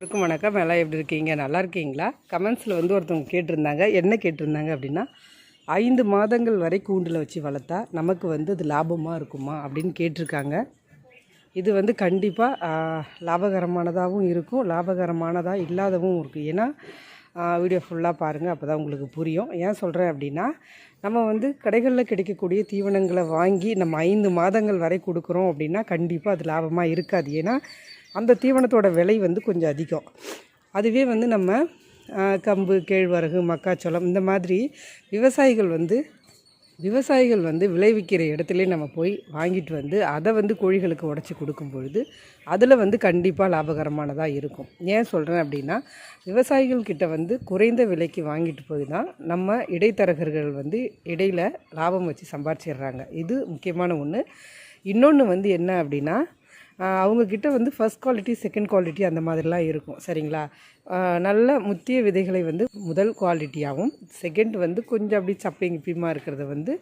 இருக்கும் வணக்கம். எல்லாம் எப்படி இருக்கீங்க? நல்லா இருக்கீங்களா? கமெண்ட்ஸில் வந்து ஒருத்தவங்க கேட்டிருந்தாங்க. என்ன கேட்டிருந்தாங்க அப்படின்னா ஐந்து மாதங்கள் வரை கூண்டில் வச்சு வளர்த்தா நமக்கு வந்து அது லாபமாக இருக்குமா அப்படின்னு கேட்டிருக்காங்க. இது வந்து கண்டிப்பாக லாபகரமானதாகவும் இருக்கும். லாபகரமானதாக இல்லாதவும் இருக்குது ஏன்னா வீடியோ ஃபுல்லாக பாருங்கள் அப்போ தான் உங்களுக்கு புரியும். ஏன் சொல்கிறேன் அப்படின்னா நம்ம வந்து கடைகளில் கிடைக்கக்கூடிய தீவனங்களை வாங்கி நம்ம ஐந்து மாதங்கள் வரை கொடுக்குறோம் அப்படின்னா கண்டிப்பாக அது லாபமாக இருக்காது. ஏன்னா அந்த தீவனத்தோட விலை வந்து கொஞ்சம் அதிகம். அதுவே வந்து நம்ம கம்பு கேழ்வரகு மக்காச்சோளம் இந்த மாதிரி விவசாயிகள் வந்து விவசாயிகள் வந்து விளைவிக்கிற இடத்துல நம்ம போய் வாங்கிட்டு வந்து அதை வந்து கோழிகளுக்கு உடச்சி கொடுக்கும் பொழுது அதில் வந்து கண்டிப்பாக லாபகரமானதாக இருக்கும். ஏன் சொல்கிறேன் அப்படின்னா விவசாயிகள்கிட்ட வந்து குறைந்த விலைக்கு வாங்கிட்டு போய் தான் நம்ம இடைத்தரகர்கள் வந்து இடையில் லாபம் வச்சு சம்பாரிச்சிடுறாங்க. இது முக்கியமான ஒன்று இன்னொன்று வந்து என்ன அப்படின்னா அவங்கக்கிட்ட வந்து ஃபஸ்ட் குவாலிட்டி செகண்ட் குவாலிட்டி அந்த மாதிரிலாம் இருக்கும். சரிங்களா? நல்ல முத்திய விதைகளை வந்து முதல் குவாலிட்டியாகவும் செகண்ட் வந்து கொஞ்சம் அப்படி சப்பைங்க பிமா இருக்கிறத வந்து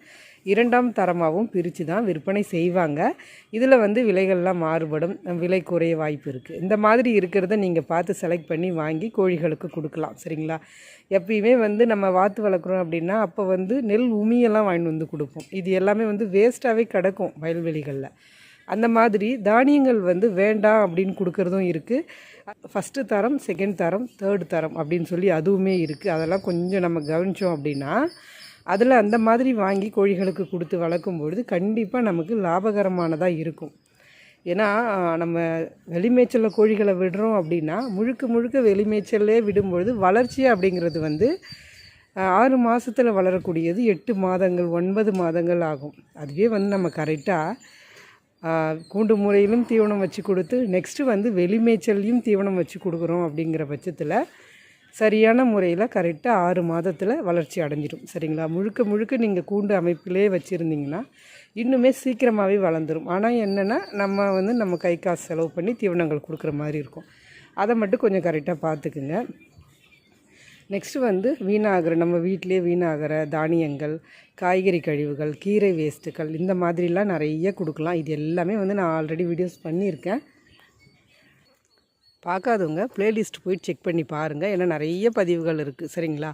இரண்டாம் தரமாகவும் பிரித்து தான் விற்பனை செய்வாங்க. இதில் வந்து விலைகள்லாம் மாறுபடும். விலை குறைய வாய்ப்பு இருக்குது இந்த மாதிரி இருக்கிறத நீங்கள் பார்த்து செலக்ட் பண்ணி வாங்கி கோழிகளுக்கு கொடுக்கலாம். சரிங்களா? எப்பயுமே வந்து நம்ம வாத்து வளர்க்குறோம் அப்படின்னா அப்போ வந்து நெல் உமியெல்லாம் வாங்கிட்டு வந்து கொடுப்போம். இது எல்லாமே வந்து வேஸ்ட்டாகவே கிடக்கும் வயல்வெளிகளில். அந்த மாதிரி தானியங்கள் வந்து வேண்டாம் அப்படின்னு கொடுக்கறதும் இருக்குது ஃபஸ்ட்டு தரம் செகண்ட் தரம் தேர்டு தரம் அப்படின்னு சொல்லி அதுவுமே இருக்குது அதெல்லாம் கொஞ்சம் நம்ம கவனித்தோம் அப்படின்னா அதில் அந்த மாதிரி வாங்கி கோழிகளுக்கு கொடுத்து வளர்க்கும் பொழுது கண்டிப்பாக நமக்கு லாபகரமானதாக இருக்கும். ஏன்னா நம்ம வெளிமேய்ச்சலில் கோழிகளை விடுறோம் அப்படின்னா முழுக்க முழுக்க வெளிமேய்ச்சல்லே விடும்பொழுது வளர்ச்சி அப்படிங்கிறது வந்து ஆறு மாதத்தில் வளரக்கூடியது எட்டு மாதங்கள் ஒன்பது மாதங்கள் ஆகும். அதுவே வந்து நம்ம கரெக்டாக கூண்டு முறையிலும் தீவனம் வச்சு கொடுத்து நெக்ஸ்ட்டு வந்து வெளிமேய்ச்சல்லையும் தீவனம் வச்சு கொடுக்குறோம் அப்படிங்கிற பட்சத்தில் சரியான முறையில் கரெக்டாக ஆறு மாதத்தில் வளர்ச்சி அடைஞ்சிடும். சரிங்களா? முழுக்க முழுக்க நீங்கள் கூண்டு அமைப்பிலே வச்சுருந்தீங்கன்னா இன்னுமே சீக்கிரமாகவே வளர்ந்துரும். ஆனால் என்னென்னா நம்ம வந்து நம்ம கை காசு செலவு பண்ணி தீவனங்கள் கொடுக்குற மாதிரி இருக்கும். அதை மட்டும் கொஞ்சம் கரெக்டாக பார்த்துக்குங்க. நெக்ஸ்ட்டு வந்து வீணாகிற நம்ம வீட்டிலே வீணாகிற தானியங்கள் காய்கறி கழிவுகள் கீரை வேஸ்ட்டுகள் இந்த மாதிரிலாம் நிறைய கொடுக்கலாம். இது எல்லாமே வந்து நான் ஆல்ரெடி வீடியோஸ் பண்ணியிருக்கேன். பார்க்காதவங்க ப்ளேலிஸ்ட் போய் செக் பண்ணி பாருங்கள் ஏன்னா நிறைய பதிவுகள் இருக்குது சரிங்களா?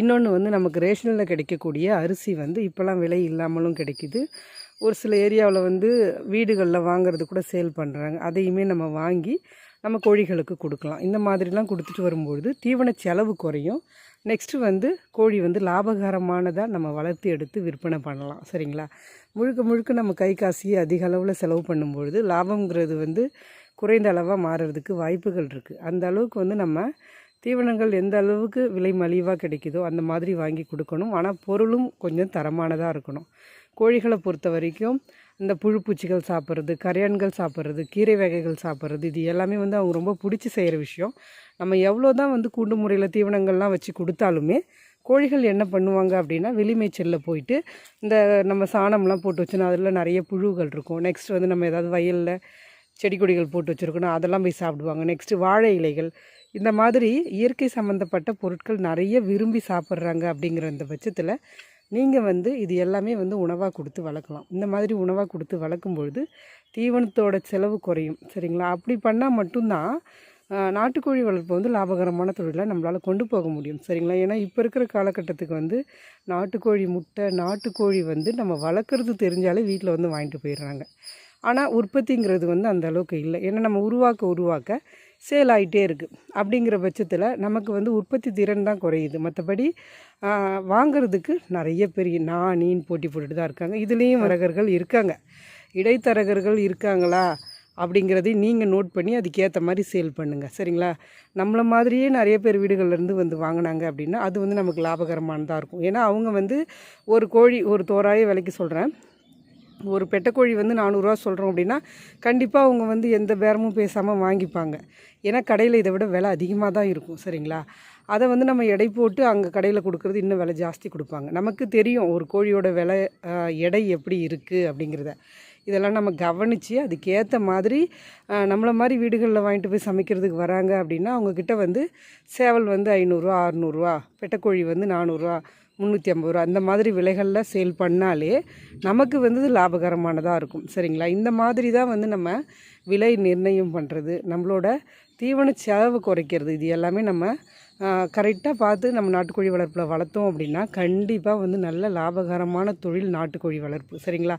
இன்னொன்று வந்து நமக்கு ரேஷனில் கிடைக்கக்கூடிய அரிசி வந்து இப்போல்லாம் விலை இல்லாமலும் கிடைக்கிது. ஒரு சில ஏரியாவில் வந்து வீடுகளில் வாங்கிறது கூட சேல் பண்ணுறாங்க அதையுமே நம்ம வாங்கி நம்ம கோழிகளுக்கு கொடுக்கலாம். இந்த மாதிரிலாம் கொடுத்துட்டு வரும்பொழுது தீவன செலவு குறையும். நெக்ஸ்ட்டு வந்து கோழி வந்து லாபகரமானதாக நம்ம வளர்த்து எடுத்து விற்பனை பண்ணலாம். சரிங்களா? முழுக்க முழுக்க நம்ம கை காசியை அதிக அளவில் செலவு பண்ணும்பொழுது லாபங்கிறது வந்து குறைந்த அளவாக மாறுறதுக்கு வாய்ப்புகள் இருக்குது அந்த அளவுக்கு வந்து நம்ம தீவனங்கள் எந்த அளவுக்கு விலை மலிவாக கிடைக்குதோ அந்த மாதிரி வாங்கி கொடுக்கணும். ஆனால் பொருளும் கொஞ்சம் தரமானதாக இருக்கணும். கோழிகளை பொறுத்த வரைக்கும் இந்த புழுப்பூச்சிகள் சாப்பிட்றது கரையான்கள் சாப்பிட்றது கீரை வகைகள் சாப்பிட்றது இது எல்லாமே வந்து அவங்க ரொம்ப பிடிச்சி செய்கிற விஷயம். நம்ம எவ்வளோ தான் வந்து கூண்டு முறையில் தீவனங்கள்லாம் வச்சு கொடுத்தாலுமே கோழிகள் என்ன பண்ணுவாங்க அப்படின்னா வெளிமேய்ச்சலில் போயிட்டு இந்த நம்ம சாணம்லாம் போட்டு வச்சுன்னா அதில் நிறைய புழுகள் இருக்கும். நெக்ஸ்ட் வந்து நம்ம ஏதாவது வயலில் செடி கொடிகள் போட்டு வச்சுருக்கணும் அதெல்லாம் போய் சாப்பிடுவாங்க. நெக்ஸ்ட்டு வாழை இலைகள். இந்த மாதிரி இயற்கை சம்மந்தப்பட்ட பொருட்கள் நிறைய விரும்பி சாப்பிட்றாங்க அப்படிங்கிற அந்த பட்சத்தில் நீங்கள் வந்து இது எல்லாமே வந்து உணவாக கொடுத்து வளர்க்கலாம். இந்த மாதிரி உணவாக கொடுத்து வளர்க்கும் பொழுது தீவனத்தோட செலவு குறையும். சரிங்களா? அப்படி பண்ணால் மட்டும்தான் நாட்டுக்கோழி வளர்ப்பு வந்து லாபகரமான தொழிலை நம்மளால் கொண்டு போக முடியும். சரிங்களா? ஏன்னா இப்போ இருக்கிற காலகட்டத்துக்கு வந்து நாட்டுக்கோழி முட்டை நாட்டுக்கோழி வந்து நம்ம வளர்க்குறது தெரிஞ்சாலே வீட்டில் வந்து வாங்கிட்டு போயிடுறாங்க. ஆனால் உற்பத்திங்கிறது வந்து அந்த அளவுக்கு இல்லை. ஏன்னா நம்ம உருவாக்க உருவாக்க சேல் ஆகிட்டே இருக்குது அப்படிங்கிற பட்சத்தில் நமக்கு வந்து உற்பத்தி திறன் தான் குறையுது. மற்றபடி வாங்கிறதுக்கு நிறைய பெரிய நாணின்னு போட்டி போட்டுட்டு தான் இருக்காங்க. இதுலேயும் வரகர்கள் இருக்காங்க. இடைத்தரகர்கள் இருக்காங்களா அப்படிங்கிறதையும் நீங்கள் நோட் பண்ணி அதுக்கேற்ற மாதிரி சேல் பண்ணுங்கள் சரிங்களா? நம்மளை மாதிரியே நிறைய பேர் வீடுகள்லேருந்து வந்து வாங்கினாங்க அப்படின்னா அது வந்து நமக்கு லாபகரமானதாக இருக்கும். ஏன்னா அவங்க வந்து ஒரு கோழி ஒரு தோராய விலைக்கு சொல்கிறேன் ஒரு பெட்டைக்கோழி வந்து நானூறுரூவா சொல்கிறோம் அப்படின்னா கண்டிப்பாக அவங்க வந்து எந்த பேரமும் பேசாமல் வாங்கிப்பாங்க. ஏன்னா கடையில் இதை விட விலை அதிகமாக தான் இருக்கும் சரிங்களா? அதை வந்து நம்ம எடை போட்டு அங்கே கடையில் கொடுக்குறது இன்னும் விலை ஜாஸ்தி கொடுப்பாங்க. நமக்கு தெரியும் ஒரு கோழியோட விலை எடை எப்படி இருக்குது அப்படிங்கிறத. இதெல்லாம் நம்ம கவனித்து அதுக்கேற்ற மாதிரி நம்மளை மாதிரி வீடுகளில் வாங்கிட்டு போய் சமைக்கிறதுக்கு வராங்க அப்படின்னா அவங்கக்கிட்ட வந்து சேவல் வந்து ஐநூறுரூவா அறநூறுவா பெட்டைக்கோழி வந்து நானூறுரூவா முந்நூற்றி ஐம்பது ரூபா. அந்த மாதிரி விலைகளில் சேல் பண்ணாலே நமக்கு வந்து லாபகரமானதாக இருக்கும். சரிங்களா? இந்த மாதிரி தான் வந்து நம்ம விலை நிர்ணயம் பண்ணுறது நம்மளோட தீவன செலவு குறைக்கிறது. இது எல்லாமே நம்ம கரெக்டாக பார்த்து நம்ம நாட்டுக்கோழி வளர்ப்பில் வளர்த்தோம் அப்படின்னா கண்டிப்பாக வந்து நல்ல லாபகரமான தொழில் நாட்டுக்கோழி வளர்ப்பு. சரிங்களா?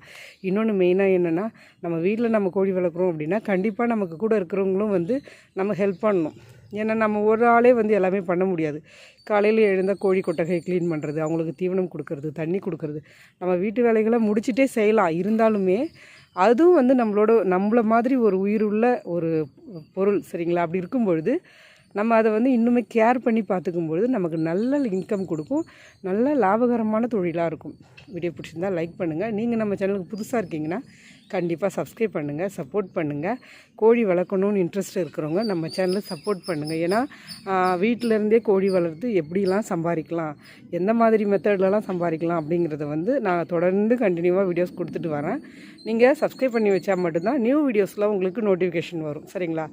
இன்னொன்று மெயினாக என்னென்னா நம்ம வீட்டில் நம்ம கோழி வளர்க்குறோம் அப்படின்னா கண்டிப்பாக நமக்கு கூட இருக்கிறவங்களும் வந்து நம்ம ஹெல்ப் பண்ணணும். ஏன்னா நம்ம ஒரு ஆளே வந்து எல்லாமே பண்ண முடியாது. காலையில் எழுந்தால் கோழி கொட்டகை க்ளீன் பண்ணுறது அவங்களுக்கு தீவனம் கொடுக்கறது தண்ணி கொடுக்கறது. நம்ம வீட்டு வேலைகளை முடிச்சுட்டே செய்யலாம். இருந்தாலுமே அதுவும் வந்து நம்மளோட நம்மள மாதிரி ஒரு உயிர் உள்ள ஒரு பொருள் சரிங்களா? அப்படி இருக்கும் பொழுது நம்ம அதை வந்து இன்னுமே கேர் பண்ணி பார்த்துக்கும் பொழுது நமக்கு நல்ல இன்கம் கொடுக்கும். நல்ல லாபகரமான தொழிலாக இருக்கும். வீடியோ பிடிச்சிருந்தா லைக் பண்ணுங்கள் நீங்கள் நம்ம சேனலுக்கு புதுசாக இருக்கீங்கன்னா கண்டிப்பாக சப்ஸ்கிரைப் பண்ணுங்கள் சப்போர்ட் பண்ணுங்கள் கோழி வளர்க்கணும்னு இன்ட்ரெஸ்ட் இருக்கிறவங்க நம்ம சேனலை சப்போர்ட் பண்ணுங்கள் ஏன்னா வீட்டிலருந்தே கோழி வளர்த்து எப்படிலாம் சம்பாதிக்கலாம் எந்த மாதிரி மெத்தட்லலாம் சம்பாதிக்கலாம் அப்படிங்கிறத வந்து நான் தொடர்ந்து கண்டினியூவாக வீடியோஸ் கொடுத்துட்டு வரேன். நீங்கள் சப்ஸ்கிரைப் பண்ணி வச்சா மட்டும்தான் நியூ வீடியோஸ்லாம் உங்களுக்கு நோட்டிஃபிகேஷன் வரும். சரிங்களா?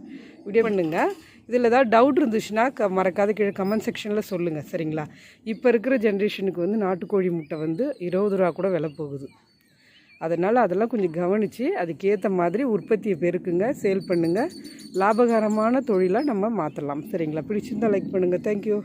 வீடியோ பண்ணுங்கள் இதில் ஏதாவது டவுட் இருந்துச்சுன்னா க மறக்காத கீழே கமெண்ட் செக்ஷனில் சொல்லுங்கள் சரிங்களா? இப்போ இருக்கிற ஜென்ரேஷனுக்கு வந்து நாட்டுக்கோழி முட்டை வந்து இருபது ரூபா கூட விலை போகுது. அதனால் அதெல்லாம் கொஞ்சம் கவனித்து அதுக்கேற்ற மாதிரி உற்பத்தியை பெருக்குங்க சேல் பண்ணுங்கள் லாபகரமான தொழிலாக நம்ம மாற்றலாம் சரிங்களா? பிடிச்சிருந்தால் லைக் பண்ணுங்கள் தேங்க்யூ